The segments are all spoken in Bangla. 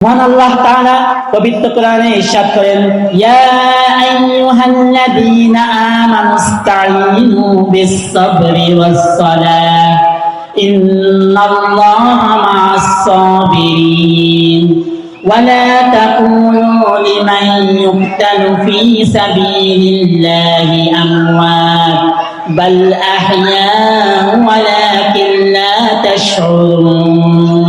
মহান আল্লাহ তাআলা পবিত্র কোরআনে ইরশাদ করেন ইয়া আইয়ুহাল্লাযীনা আমানুস্তাঈনু বিস-সাবরি ওয়াস-সালাহ ইন্নাল্লাহা মা'আস-সাবিরিন ولا تقولوا لمن يقتل في سبيل الله أموات بل أحياء ولكن لا تشعرون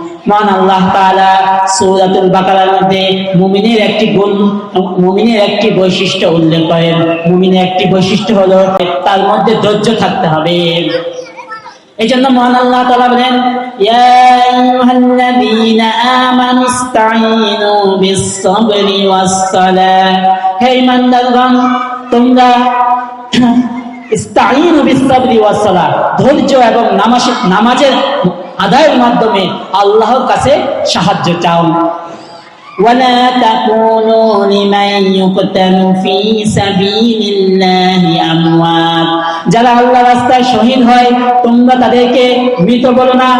মান আল্লাহ তাআলা সূরাতুল বাকারার মধ্যে মুমিনের একটি গুণ, মুমিনের একটি বৈশিষ্ট্য উল্লেখ করেন। মুমিনের একটি বৈশিষ্ট্য হলো তার মধ্যে ধৈর্য থাকতে হবে। এই জন্য মহান আল্লাহ তাআলা বলেন তোমরা ধৈর্য এবং নামাজ, নামাজের আদায়ের মাধ্যমে আল্লাহর কাছে সাহায্য চাও ولا تكونوا لمن يقتل في سبيل الله أموات যারা আল্লাহ রাস্তায় শহীদ হয় তোমরা তাদেরকে মৃত বলো না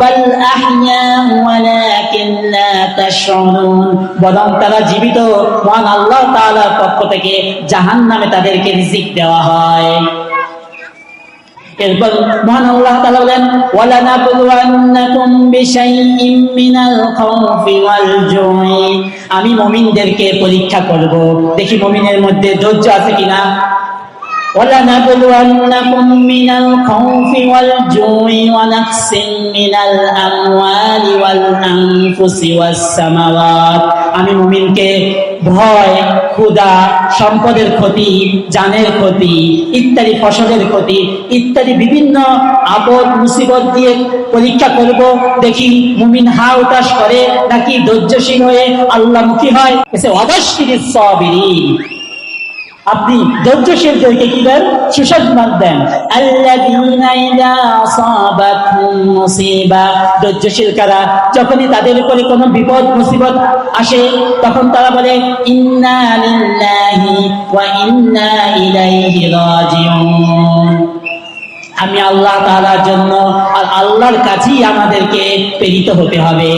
বাল আহইয়া ওয়ালাকিন লা তাশউরুন বরং তারা জীবিত মহান আল্লাহ তাআলার পক্ষ থেকে জাহান্নামে তাদেরকে রিজিক দেওয়া হয় এরপর মহান আল্লাহ তাআলা বলেন ওয়ালা বিশাইইম মিনাল খাউফি ওয়াল আমি মুমিনদেরকে পরীক্ষা করব। দেখি মুমিনের মধ্যে ধৈর্য আছে কিনা? ولنبلونكم من الخوف والجوع ونقص من الأموال والأنفس والثمرات আমি মুমিনকে ভয় ক্ষুধা সম্পদের ক্ষতি জানের ক্ষতি ইত্যাদি ফসলের ক্ষতি ইত্যাদি বিভিন্ন আপদ মুসিবত দিয়ে পরীক্ষা করব দেখি মুমিন হা উতাস করে নাকি ধৈর্যশীল হয়ে আল্লাহমুখী হয় এসে অবশ্যই সাবিরিন আপনি ধৈর্যশীলদেরকে কি দেন? সুসংবাদ দেন। ধৈর্যশীল কারা? যখনই তাদের উপরে কোনো বিপদ, মুসিবত আসে, তখন তারা বলে আমি আল্লাহ তাআলার জন্য আর আল্লাহর কাছেই আমাদেরকে প্রেরিত হতে হবে।